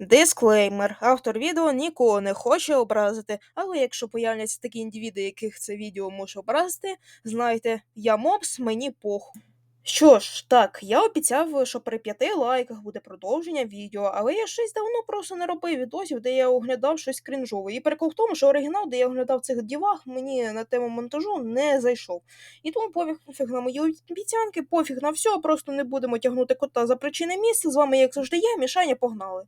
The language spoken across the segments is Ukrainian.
Дисклеймер. Автор відео нікого не хоче образити, але якщо появляться такі індивіди, яких це відео може образити, знайте, я мопс, мені пох. Що ж, так, я обіцяв, що при п'яти лайках буде продовження відео, але я щось давно просто не робив відосів, де я оглядав щось крінжове. І прикол в тому, що оригінал, де я оглядав цих дівах, мені на тему монтажу не зайшов. І тому пофіг на мої обіцянки, пофіг на все, просто не будемо тягнути кота за причини місця. З вами, як завжди, я, Мішаня, погнали.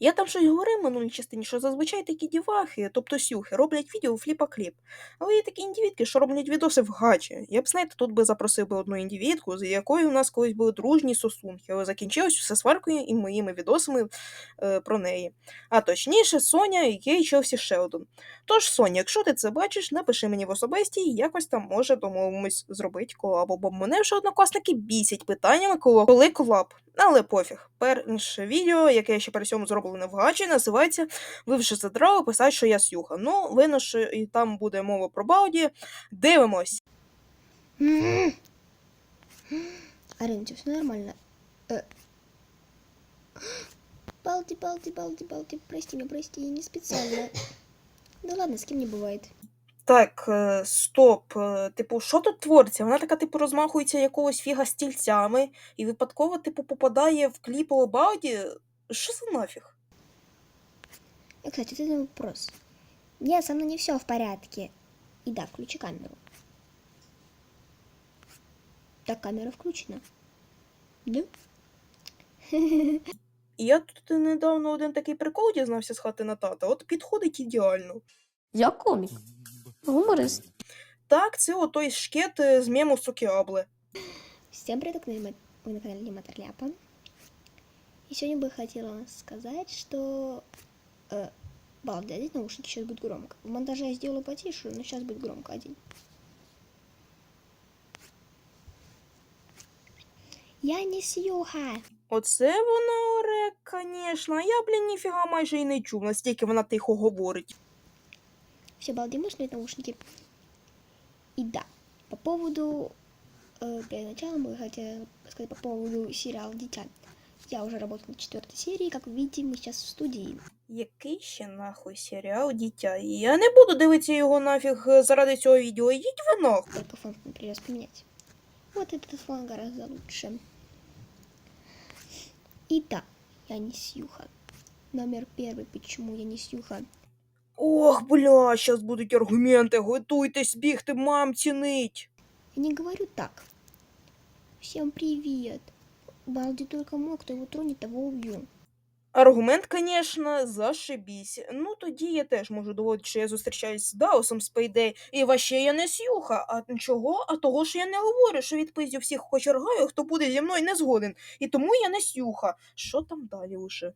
Я там щось говорив в минулій частині, що зазвичай такі дівахи, тобто сюхи, роблять відео у фліпа-кліп. Але є такі індивідки, що роблять відоси в гачі. Я б, знаєте, тут би запросив би одну індивідку, з якою у нас колись були дружні стосунки, але закінчилось все сваркою і моїми відосами е, про неї. А точніше, Соня, який Челсі Шелдон. Тож, Соня, якщо ти це бачиш, напиши мені в особисті і якось там може домовимось зробити колабу, бо мене вже однокласники бісять питаннями, коли колаб. Але пофіг. Перше відео, яке я ще при цьому зроблене в гачі, називається Ви вже задрали писати, що я сюха. Ну, видно, що і там буде мова про Бауді. Дивимось. Арин, у все нормально? Балди, балди, балди, балди, прости меня, прости, я не специально. Да ладно, с кем не бывает. Так, е, стоп. е, Типу, що тут твориться? Вона така, типу, розмахується якогось фіга стільцями і випадково, типу, попадає в кліп у Що за нафіг? И, кстати, вот это вопрос. Нет, со мной не все в порядке. И да, включи камеру. Так, камера включена. Да? І я тут недавно один такий прикол дізнався з хати на тата. От підходить ідеально. Я комік. Гуморист. Так, це отой шкет е, з мему Сокіабле. Всем привет, вы на вы на канале Нематор Ляпа. И сегодня бы хотела сказать, что... Э, Балди, одень наушники, сейчас будет громко. В монтаже я сделала потише, но сейчас будет громко один. Я не Сьюха. Оце вона оре, звісно. А я, блін, ніфіга майже і не чув, настільки вона тихо говорить. Все, Балди, можешь снять наушники? И да, по поводу... Э, перед началом бы хотела сказать по поводу сериала «Дитя». Я уже работаю на четвертой серии, как вы видите, мы сейчас в студии. Який ще нахуй серіал дитя? Я не буду дивитися його нафіг е, заради цього відео. Ідіть ви нахуй. Только фон придется поменять. Вот этот фон гораздо лучше. И да, я не Сьюха. Номер первый, почему я не Сьюха. Ох, бля, щас будуть аргументи. Готуйтесь бігти, мам цінить. Я не говорю так. Всем привет. Балди только мог, кто его тронет, того убью. Аргумент, звісно, зашибісь. Ну тоді я теж можу доводити, що я зустрічаюсь з Даусом з Payday, і ваще я не сюха. А чого? А того, що я не говорю, що відпиздю всіх хоч ргаю, хто буде зі мною не згоден. І тому я не сюха. Що там далі уже?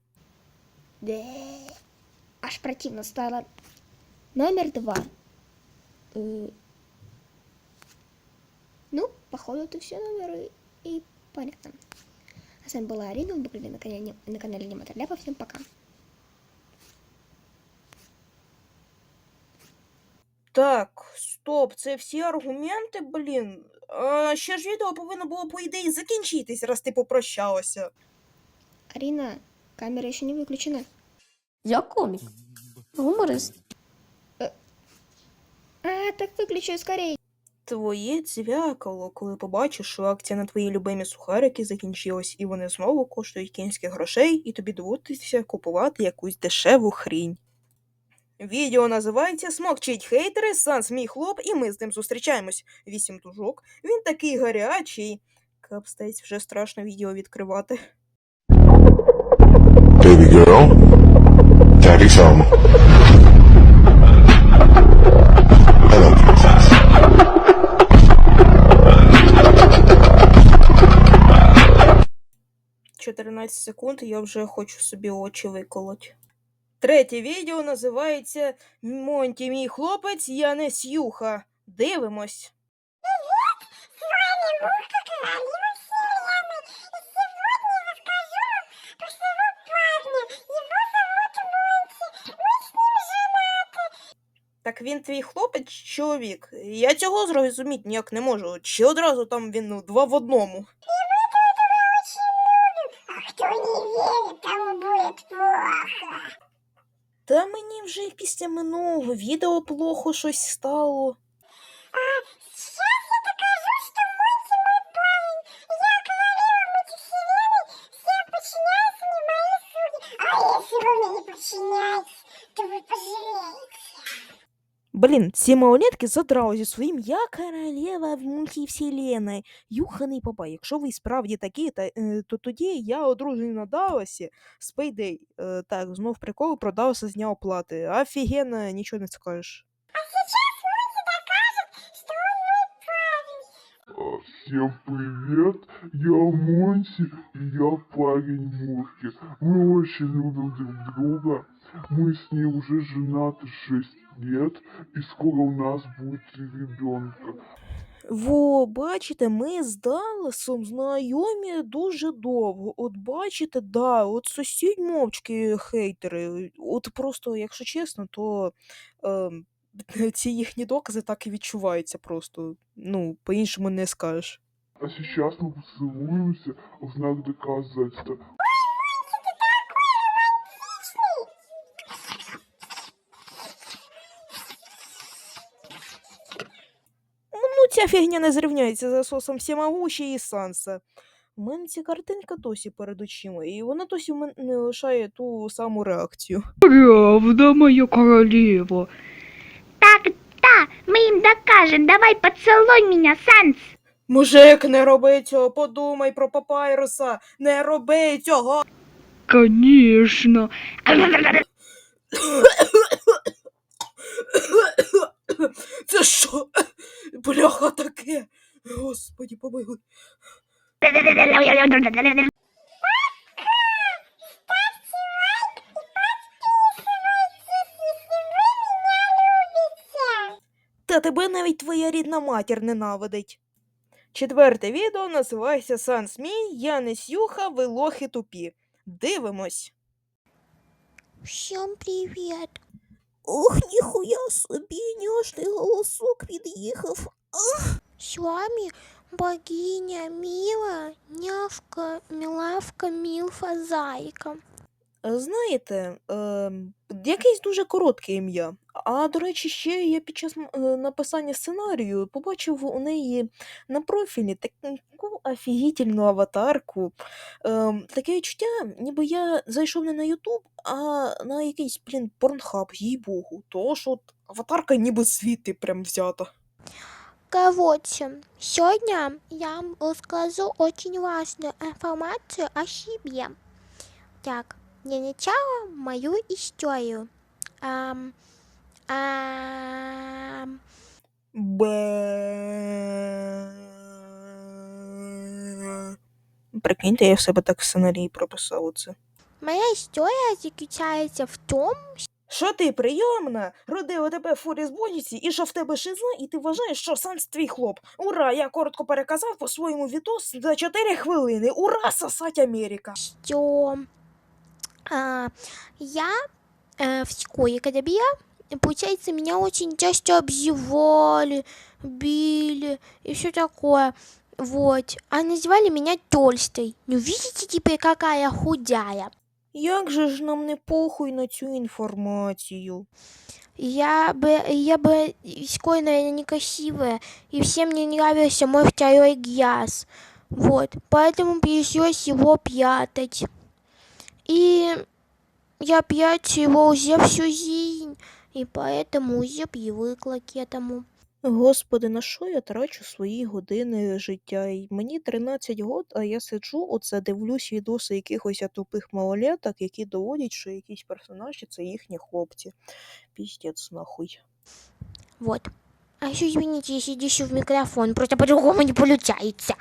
Да. Аж противно стало. Номер два. Э, Ну, походу, это все номеры и понятно. А с вами была Арина, вы были на канале, на канале Нематор Ляпа. Всем пока. Так, стоп, це всі аргументи, блін. А, ще ж відео повинно було, по ідеї, закінчитись, раз ти попрощалася. Арина, камера еще не выключена. Я комік. Гуморист. А, так выключи скорее. Твоє дзвякало, коли побачиш, що акція на твої любимі сухарики закінчилась, і вони знову коштують кінських грошей, і тобі доводиться купувати якусь дешеву хрінь. Відео називається Смокчить хейтери, Санс мій хлоп, і ми з ним зустрічаємось. Вісім тужок. Він такий гарячий. Капстець, вже страшно відео відкривати. Baby girl, some. Hello, 14 секунд, я вже хочу собі очі виколоть. Третє відео називається Монті, мій хлопець, я не сюха. Дивимось. Так він твій хлопець чоловік? Я цього зрозуміти ніяк не можу. Чи одразу там він ну, два в одному? А кто не верит, тому будет плохо. Та мені вже й після минулого відео плохо щось стало. Сейчас я докажу, что Монти мой парень. Я королева мультивселенной, всем подчиняются мне мои судьи. А если вы мне не подчиняетесь, то вы пожалеете. Блін, ці малолетки задрали зі своїм Я королева в мультивселенной. Юханий папа, якщо ви справді такі, та, е, то тоді я одружений на Далласі з Payday. Е, так, знов прикол продався з дня оплати. Офігенно, нічого не скажеш. Что он мой парень. Всем привет, я Монти и я парень Мурки. Мы очень любим друг друга. Мы с ней уже женаты 6 лет, и скоро у нас будет три ребенка. Во, бачите, ми з Далласом знайомі дуже довго. От бачите, да, от сусідь мовчки хейтери. От просто, якщо чесно, то ем, ці їхні докази так і відчуваються просто. Ну, по-іншому не скажеш. А сейчас мы поцелуемся в знак доказательства. Ця фігня не зрівняється з засосом всемогущий і Санса. У мене ця картинка досі перед очима, і вона досі в мене не лишає ту саму реакцію. Правда, моя королева. Так, да, мы им докажем. Давай поцелуй меня, Санс. Мужик, не роби цього, подумай про папайруса, не роби цього. Конечно. Це що? Бляха таке. Господі, помилуй. Та тебе навіть твоя рідна матір ненавидить. Четверте відео називається Сан Смій, я не сюха, ви лохи тупі. Дивимось. Всем привет. Ох, ніхуя собі, няшний голосок під'їхав. С вами богиня Мила, нявка, милавка, милфа, зайка. Е, Знаєте, е, якесь дуже коротке ім'я. А до речі, ще я під час м- е, написання сценарію побачив у неї на профілі таку офігітельну аватарку. Е, таке відчуття, ніби я зайшов не на Ютуб, а на якийсь, блін, порнхаб, їй богу. То що от аватарка ніби звідти прям взята. Короче, сегодня я вам расскажу очень важную информацию о себе. Так, для начала мою историю. Ам, ам, Бе. Прикиньте, я в себе так в сценарії прописав оце. моя история заключается в том, Що ти прийомна? Родила тебе фурі з бодіці, і що в тебе шиза, і ти вважаєш, що сам твій хлоп. Ура! Я коротко переказав по своєму відос за 4 хвилини. Ура, сосать Америка! а, я э, в школе, когда была, получается, меня очень часто обзывали, били и все такое. Вот. А называли меня толстой. Ну, видите теперь, какая я худая. Як же ж нам не похуй на цю інформацію? Я бы, я бы школе, наверное, некрасивая, и всем не нравился мой второй глаз. Вот, поэтому пришлось его прятать. И я прячу его уже всю жизнь, и поэтому уже привыкла к этому. Господи, на що я трачу свої години життя? І Мені 13 год, а я сиджу, оце дивлюсь відоси якихось тупих малолеток, які доводять, що якісь персонажі це їхні хлопці. Піздець нахуй. Вот. А еще извините, если дышу в микрофон, просто по-другому не получается.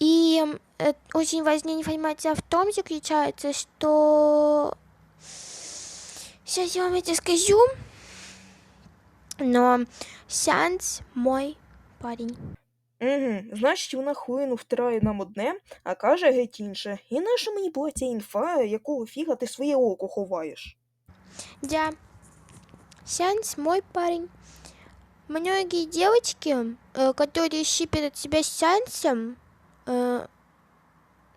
И э, очень важная информация в том заключается, что... Сейчас я вам это скажу. Но Санс мой парень. Угу, значить, вона хуїну втирає нам одне, а каже геть інше. І наша мені була ця інфа, якого фіга ти своє око ховаєш? Да. Сянс мой парень. Многие девочки, э, которые щипят себя с Сянсом, э,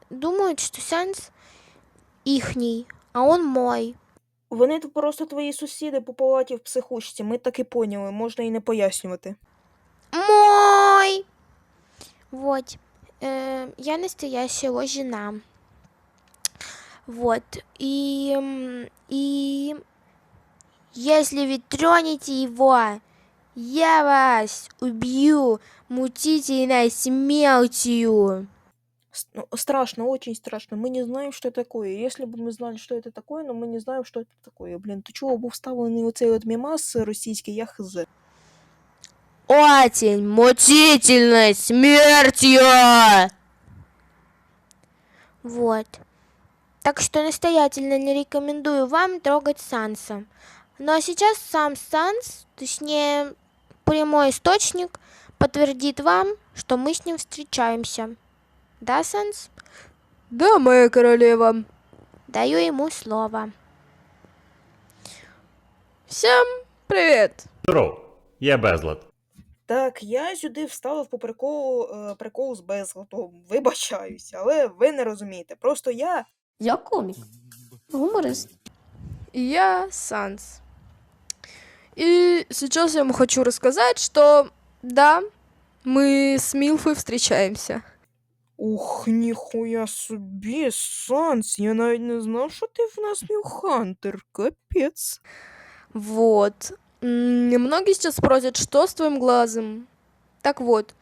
думают, что Сянс ихний, а он мой. Вони тут просто твої сусіди по палаті в психушці, ми так і поняли, можна і не пояснювати. Мой! Вот. Э, я настоящая его жена. Вот. И, м, и если вы тронете его, я вас убью мучительной смертью. С- ну, страшно, очень страшно. Мы не знаем, что это такое. Если бы мы знали, что это такое, но мы не знаем, что это такое. Блін, то чого був вставлений оцей от мімас російський, я хз. Очень мучительной смертью. Вот. Так что настоятельно не рекомендую вам трогать Санса. Ну а сейчас сам Санс, точнее прямой источник, подтвердит вам, что мы с ним встречаемся. Да, Санс? Да, моя королева. Даю ему слово. Всем привет. Здоров, я безлад. Так, я сюди вставив по приколу е, прикол з безладом. Вибачаюся, але ви не розумієте. Просто я Я комик. Гуморист. Я Санс. И сейчас я вам хочу рассказать, что да, мы с Милфой встречаемся. Ух, ніхуя собі, Санс, я навіть не знав, що ти в нас мілхантер. Капець. Вот. М, Многие сейчас спросят, что с твоим глазом? Так вот,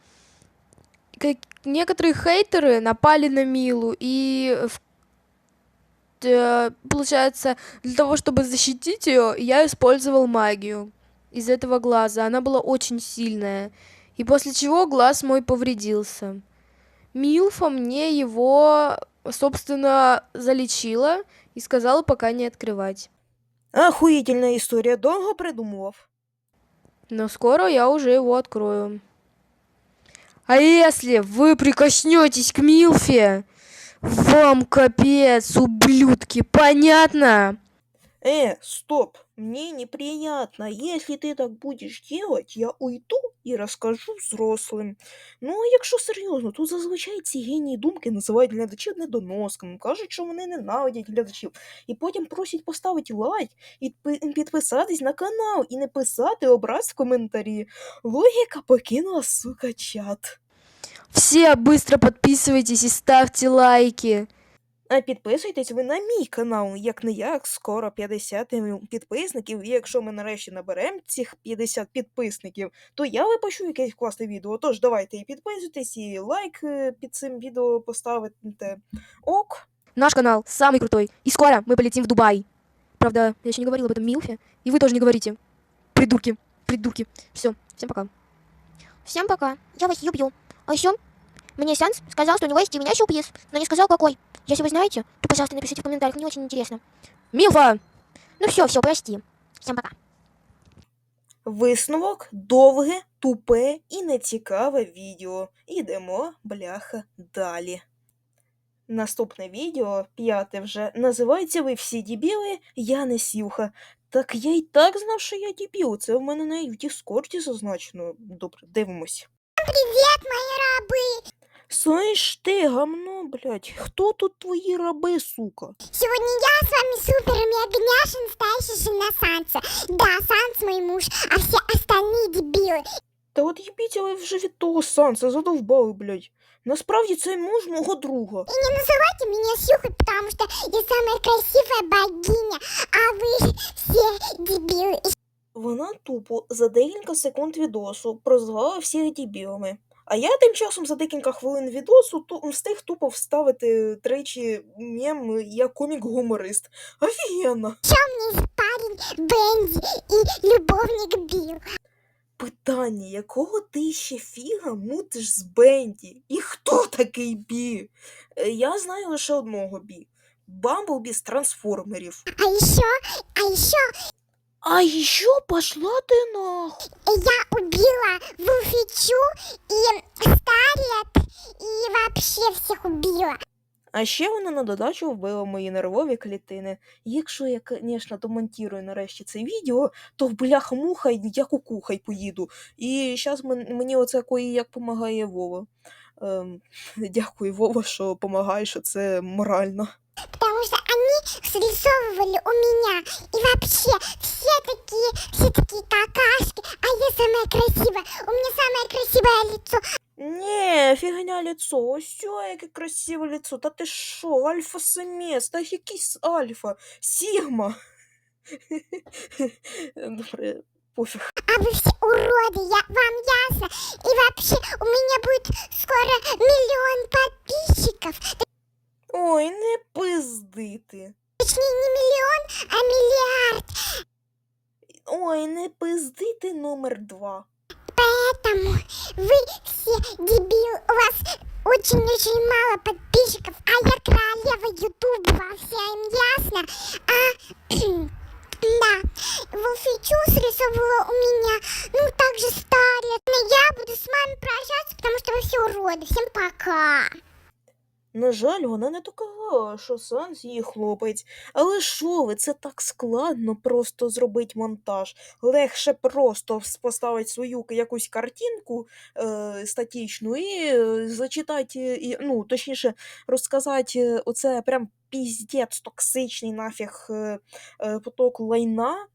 как некоторые хейтеры напали на Милу, и в- э, получается, для того, чтобы защитить ее, я использовал магию из этого глаза. Она была очень сильная. И после чего глаз мой повредился. Милфа мне его, собственно, залечила и сказала пока не открывать. Охуїтельна історія, довго придумував. Но скоро я уже его открою. А если вы прикоснетесь к Милфе, вам капец, ублюдки, понятно? Э, стоп, мне неприятно. Если ты так будешь делать, я уйду і розкажу взрослим. Ну, а якщо серйозно, то зазвичай ці генії думки називають глядачів недоносками, кажуть, що вони ненавидять глядачів, і потім просять поставити лайк і підписатись на канал, і не писати образ в коментарі. Логіка покинула, сука, чат. Все быстро подписывайтесь и ставьте лайки. А підписуйтесь ви на мій канал, як не як, скоро 50 підписників. І якщо ми нарешті наберемо цих 50 підписників, то я випущу якесь класне відео. Тож давайте і підписуйтесь, і лайк е, під цим відео поставите. Ок. Наш канал самый крутой. И скоро мы полетим в Дубай. Правда, я еще не говорила об этом Милфе. И вы тоже не говорите. Придурки. Придурки. Все. Всем пока. Всем пока. Я вас люблю. А еще мне Сянс сказал, что у него есть именящий сюрприз, но не сказал какой. Если вы знаете, то, пожалуйста, напишите в комментариях, мне очень интересно. Милфа! Ну все, все, прости. Всем пока. Висновок довге, тупе і нецікаве відео. Ідемо, бляха, далі. Наступне відео, п'яте вже, називається Ви всі дібіли, я не сівха. Так я й так знав, що я дібіл. Це в мене навіть в Діскорді зазначено. Добре, дивимось. Привет, мои рабы! Слышь ти, гамно, блядь, хто тут твої раби, сука? Сегодня я с вами супер мегняша, настоящая жена Санса. Да, Санс мой муж, а все остальные дебилы. Та от їбіть, але вже від того санса задовбали, блядь. Насправді це муж мого друга. И не называйте меня Сюхой, потому что я самая красивая богиня, а вы все дебилы. Вона тупо за декілька секунд відосу прозвала всіх дібілами. А я тим часом за декілька хвилин відосу ту, встиг тупо вставити тричі мем я комік-гуморист. Офігенно! меня есть парень Бенди и любовник Билл. Питання, якого ти ще фіга мутиш з Бенді? І хто такий Бі? Е, Я знаю лише одного Бі. Бамблбі з трансформерів. А еще, а еще А еще пошла ти нахуй. я убила Вулфичу и Старет, и вообще всех убила. А ще вона на додачу вбила мої нервові клітини. Якщо я, звісно, домонтірую нарешті це відео, то в бляха-муха я кукухай поїду. І зараз мені оце кої як помагає Вова. Ем, дякую, Вова, що допомагаєш, це морально. Потому что они срисовывали у меня. И вообще, все такие, все такие какашки. А я самая красивая. У меня самое красивое лицо. Ні, фігня ліцо, ось цього яке красиве ліцо. Та ти що, альфа-самець, та якийсь альфа, сігма. Добре, пофіг. А вы все уроды, я, вам ясно? И вообще, у меня будет скоро миллион подписчиков. Ой, не пиздити. Точнее, не миллион, а миллиард. Ой, не пиздити номер два. Поэтому вы все дебил, у вас очень-очень мало подписчиков, а я королева Ютуба, вам всем ясно? А, да, Волфичу срисовала у меня, ну, так же старая. Но я буду с вами прощаться, потому что вы все уроды. Всем пока. На жаль, вона не доказала, що Санс її хлопець. Але що ви, це так складно просто зробити монтаж. Легше просто поставити свою якусь картинку е, статічну і е, зачитати, е, і, ну, точніше, розказати е, оце прям піздець токсичний нафіг е, е, поток лайна.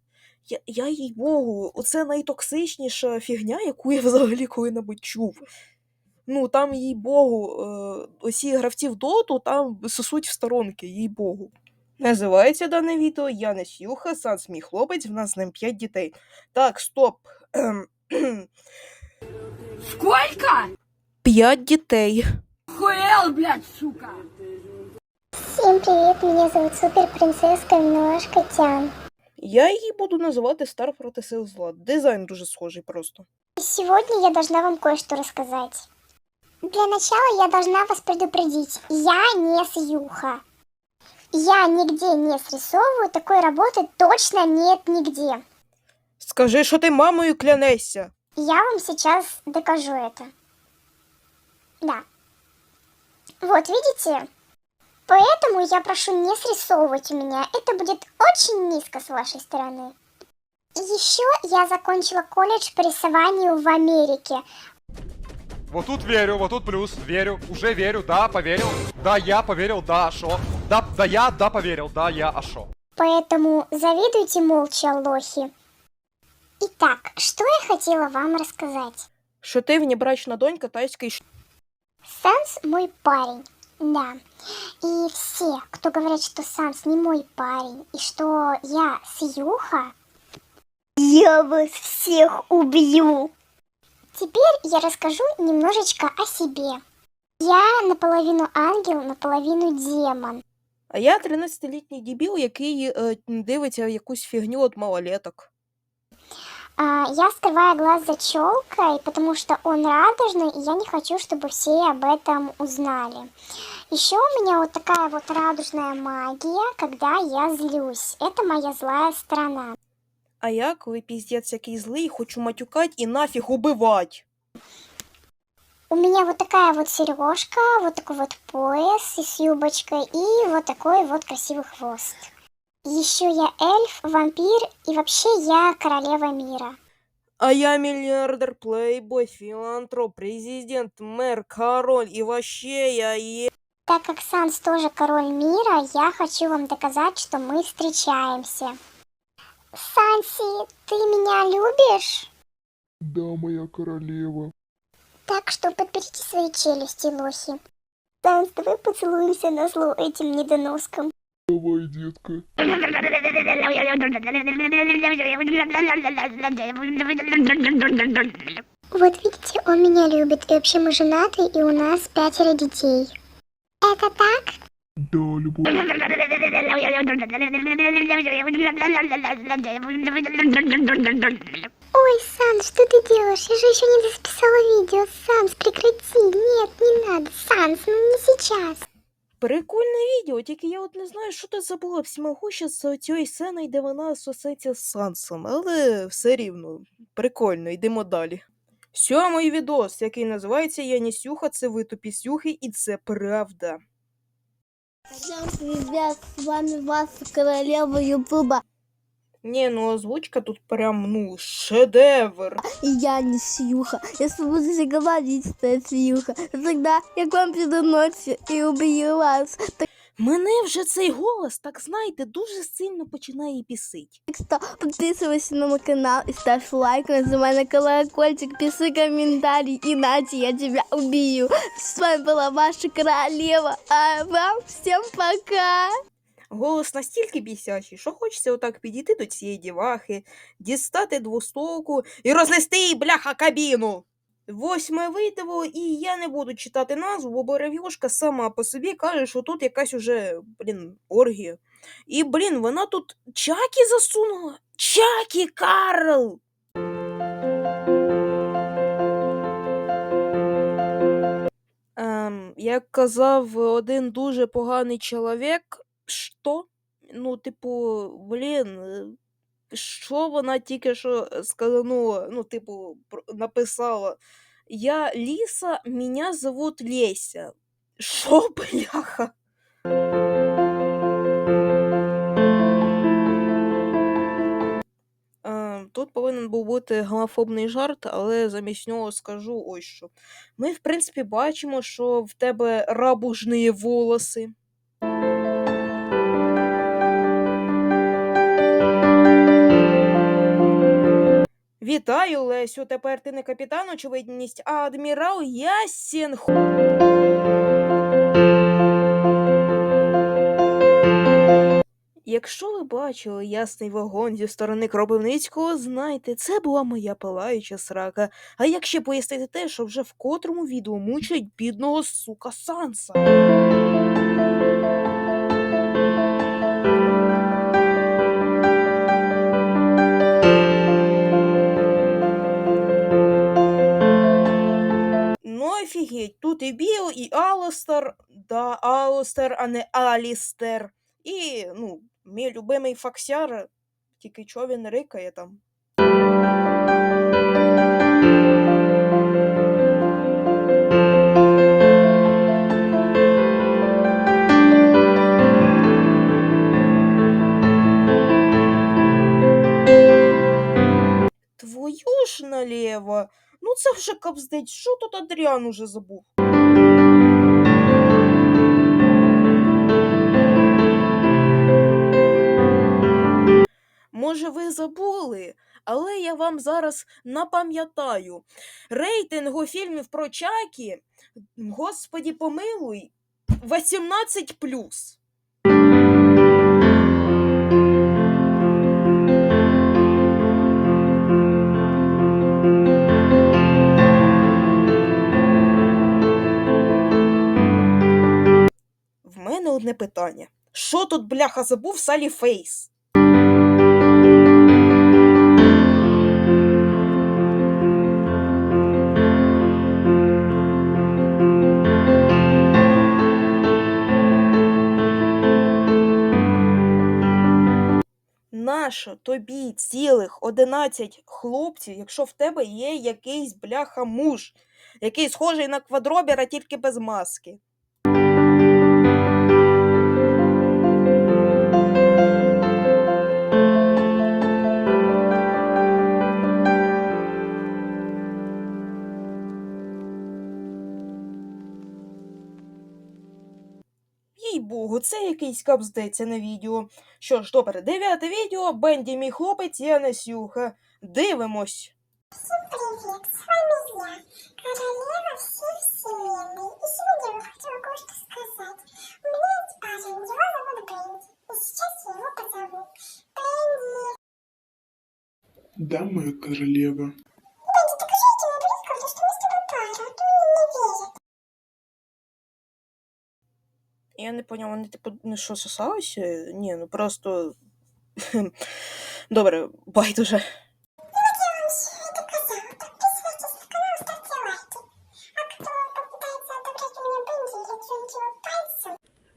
Я, я їй богу, оце найтоксичніша фігня, яку я взагалі коли-небудь чув. Ну, там, їй богу, е, усі гравці в доту там сосуть в сторонки, їй богу. Називається дане відео Я не Сюха, Санс мій хлопець, в нас з ним 5 дітей. Так, стоп. Сколько? 5 дітей. Хуел, блядь, сука! Всем привет, меня зовут Супер Принцесска Тян. Я її буду називати Стар проти сил зла. Дизайн дуже схожий просто. Сегодня я должна вам кое-что рассказать. Для начала я должна вас предупредить. Я не Сьюха. Я нигде не срисовываю, такой работы точно нет нигде. Скажи, що ти мамою клянешся. Я вам сейчас докажу это. Да. Вот, видите? Поэтому я прошу не срисовывать у меня. Это будет очень низко с вашей стороны. Еще я закончила колледж по рисованию в Америке. Вот тут верю, вот тут плюс, верю, уже верю, да, поверил. Да, я поверил, да, а шо? Да, да я, да, поверил, да, я, а шо? Поэтому завидуйте молча, лохи. Итак, что я хотела вам рассказать? Що ти внебрачна донька тайської ш... Санс мой парень, да. И все, кто говорят, что Санс не мой парень, и что я Сьюха, я вас всех убью. Теперь я расскажу немножечко о себе. Я наполовину ангел, наполовину демон. А я 13-літній дебіл, який е, дивиться якусь фігню від малолеток. А, Я скрываю глаз за челкой, потому что он радужный, и я не хочу, чтобы все об этом узнали. Еще у меня вот такая вот радужная магия, когда я злюсь. Это моя злая сторона. А я, коли піздець який злий, хочу матюкать і нафіг убивать. У меня вот такая вот сережка, вот такой вот пояс с юбочкой и вот такой вот красивый хвост. Еще я эльф, вампир и вообще я королева мира. А я миллиардер, плейбой, филантроп, президент, мэр, король и вообще я е... Так как Санс тоже король мира, я хочу вам доказать, что мы встречаемся. Санси, ты меня любишь? Да, моя королева. Так что подберите свои челюсти, лохи. Санс, давай поцелуемся на зло этим недоноском. Давай, детка. Вот видите, он меня любит, и вообще мы женаты, и у нас пятеро детей. Это так? Да, любовь. Ой, Санс, что ты делаешь? Я же еще не записала видео. Санс, прекрати. Нет, не надо. Санс, ну не сейчас. Прикольне відео, тільки я от не знаю, що ти забула всімогуща з цією сценою, де вона сосеться з Сансом, але все рівно, прикольно, йдемо далі. Сьомий відос, який називається Я не сюха, це ви тупі сюхи, і це правда. Всем привет, с вами вас, королева Ютуба. Не, ну озвучка тут прям, ну, шедевр. И я не Сьюха. Если будете говорить, что я Сьюха, тогда я к вам приду ночью и убью вас. Мене вже цей голос, так знаєте, дуже сильно починає бісить. Так что подписывайся на мой канал и ставь лайк, нажимай на колокольчик, пиши комментарий, иначе я тебя убью. С вами была ваша королева, а вам всем пока! Голос настільки бісячий, що хочеться отак підійти до цієї дівахи, дістати двостоку і рознести їй бляха кабіну. Восьме видиво, і я не буду читати назву, бо рев'юшка сама по собі каже, що тут якась уже, блін, оргія. І, блін, вона тут Чакі засунула. Чакі Карл! Ем, як казав один дуже поганий чоловік, що? Ну, типу, блін, що вона тільки що сказанула, ну, типу, написала. Я Ліса, мене зовут Леся. Що, бляха? Е, Тут повинен був бути гомофобний жарт, але замість нього скажу ось що. Ми, в принципі, бачимо, що в тебе рабужні волоси. Вітаю, Лесю. Тепер ти не капітан очевидність, а адмірал Ясін. Якщо ви бачили ясний вогонь зі сторони Кропивницького, знайте, це була моя палаюча срака. А як ще пояснити те, що вже в котрому відео мучать бідного сука Санса? Офігеть, тут і Біл, і Алостер, да, Алостер, а не Алістер. І, ну, мій любимий Факсяр, тільки чого він рикає там. Твою ж наліво. Ну це вже капздець, що тут Адріан уже забув? Може, ви забули, але я вам зараз напам'ятаю. Рейтингу фільмів про Чакі, господі помилуй, 18 питання. Що тут, бляха, забув Салі Фейс? Нащо тобі цілих 11 хлопців, якщо в тебе є якийсь бляха муж, який схожий на квадробіра, тільки без маски? Богу, це якийсь капздеться на відео. Що ж, добре, дев'яте відео, Бенді мій хлопець, я Насюха. Дивимось. Привет, с вами я, королева всей вселенной. И сегодня я хотела кое-что сказать. У меня есть парень, его зовут Бенди. И сейчас я его позову. Бенди. Да, моя королева. Я типа, «Ну э, не поняла, вони типу, ну що сосалися? Ні, ну просто. Добре, байдуже.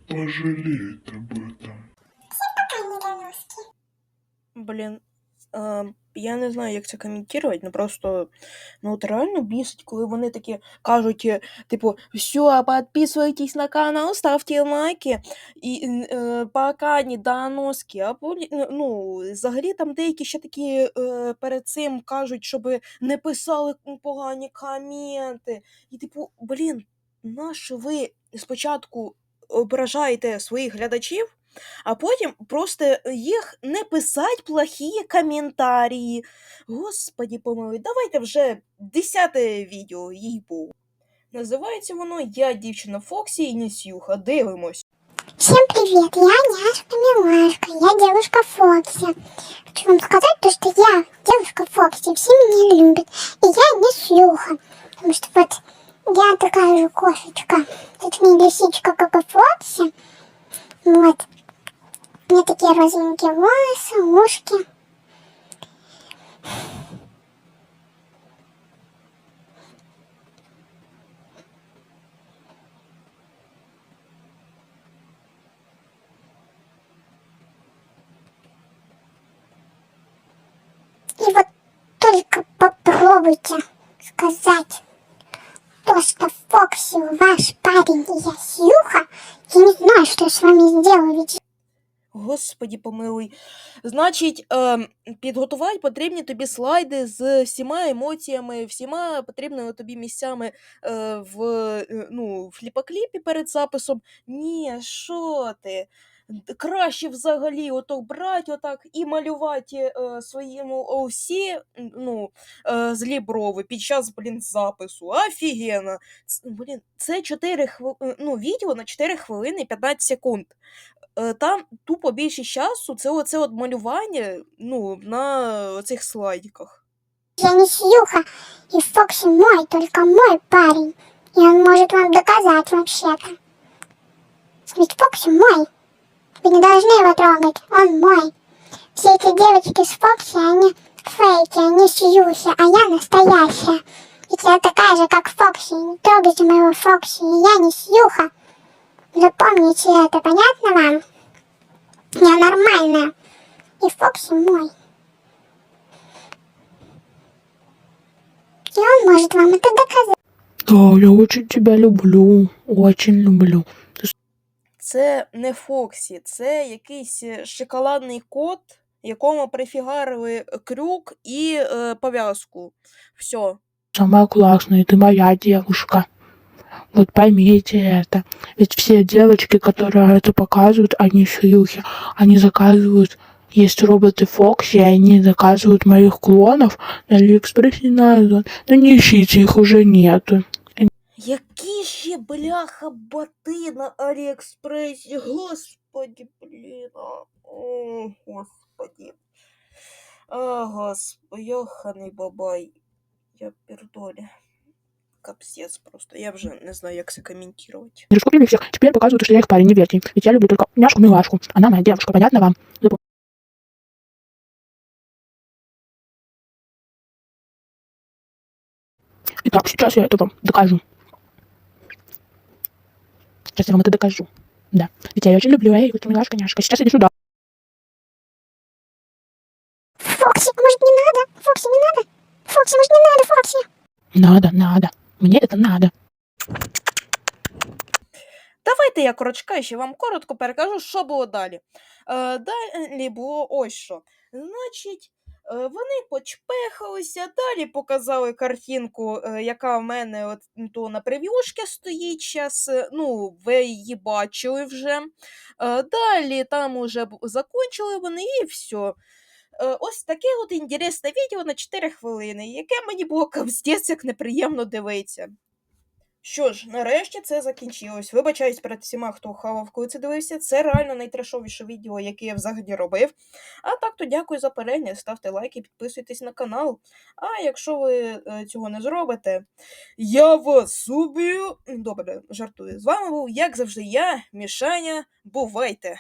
Пожалеет об этом. Блин, я не знаю, як це коментувати, ну просто ну от реально бісить, коли вони такі кажуть, е, типу, все, підписуйтесь на канал, ставте лайки, і е, пока не доноски. А полі- ну, ну, взагалі там деякі ще такі е, перед цим кажуть, щоб не писали погані коменти. І типу, блін, нащо ви спочатку ображаєте своїх глядачів? А потім просто їх не писать плохі коментарі. Господі помилуй, давайте вже десяте відео, їй богу. Називається воно Я дівчина Фоксі і Нісюха. Дивимось. Всем привет, я няшка Милашка, я девушка Фокси. Хочу вам сказать то, что я девушка Фокси, все меня любят. И я не шлюха, потому что вот я такая же кошечка, точнее лисичка, как и Фокси. Вот. У меня такие розовенькие волосы, ушки. И вот только попробуйте сказать то, что Фокси ваш парень и я Сьюха, я не знаю, что я с вами сделаю, ведь Господі помилуй. Значить, е, підготувати потрібні тобі слайди з всіма емоціями, всіма потрібними тобі місцями е, в, е, ну, в фліпокліпі перед записом. Ні, що ти? Краще взагалі отак брати отак і малювати е, своєму осі ну, е, злі брови під час, блін, запису. Офігенно. Це 4 хвили... ну, відео на 4 хвилини і 15 секунд. Е, Там тупо більшість часу це оце от малювання ну, на цих слайдиках. я не Сьюха, и Фокси мой, только мой парень. И он может вам доказать вообще-то. Ведь Фокси мой. Вы не должны его трогать, он мой. Все эти девочки с Фокси, они фейки, они Сьюси, а я настоящая. Ведь я такая же, как Фокси. Не трогайте моего Фокси, и я не Сьюха. Запомните это, понятно вам? Я нормальная. И Фокси мой. И он может вам это доказать. Да, я очень тебя люблю, очень люблю. Це не Фоксі, це якийсь е, шоколадний кот, якому прифігарили крюк і е, пов'язку. Все. Самая классная, ты моя девушка. Вот поймите это. Ведь все девочки, которые это показывают, они шлюхи. Они заказывают... Есть роботы Фокси, и они заказывают моих клонов на Алиэкспрессе на Озон. Но не ищите, их уже нету. Які ще бляха бати на Аліекспресі? Господі, блін. а, О, господі. А, господи, йоханий бабай. Я пердолі. Капсец просто. Я вже не знаю, як це коментувати. Раскупили всех. Теперь показывают, что я их парень, не верьте. Ведь я люблю только няшку Милашку. Она моя девушка, понятно вам? Запом- Итак, сейчас я это вам докажу. Сейчас я вам это докажу. Да. Ведь я ее очень люблю. Эй, вот милашка, няшка. Сейчас иди сюда. Фокси, может не надо? Фокси, не надо? Фокси, может не надо, Фокси? Надо, надо. Мне это надо. Давайте я коротка ще вам коротко перекажу, що було далі. Е, далі було ось що. Значить, е, вони почпехалися, далі показали картинку, е, яка в мене от, то на прев'юшці стоїть зараз. Ну, ви її бачили вже. Е, далі там уже закончили вони і все. Е, Ось таке от інтересне відео на 4 хвилини, яке мені було капздець як неприємно дивитися. Що ж, нарешті це закінчилось. Вибачаюсь перед всіма, хто хавав, коли це дивився. Це реально найтрешовіше відео, яке я взагалі робив. А так то дякую за перегляд, ставте лайки, підписуйтесь на канал. А якщо ви е, цього не зробите, я вас уб'ю. Добре, жартую. З вами був, як завжди, я, Мішаня. Бувайте!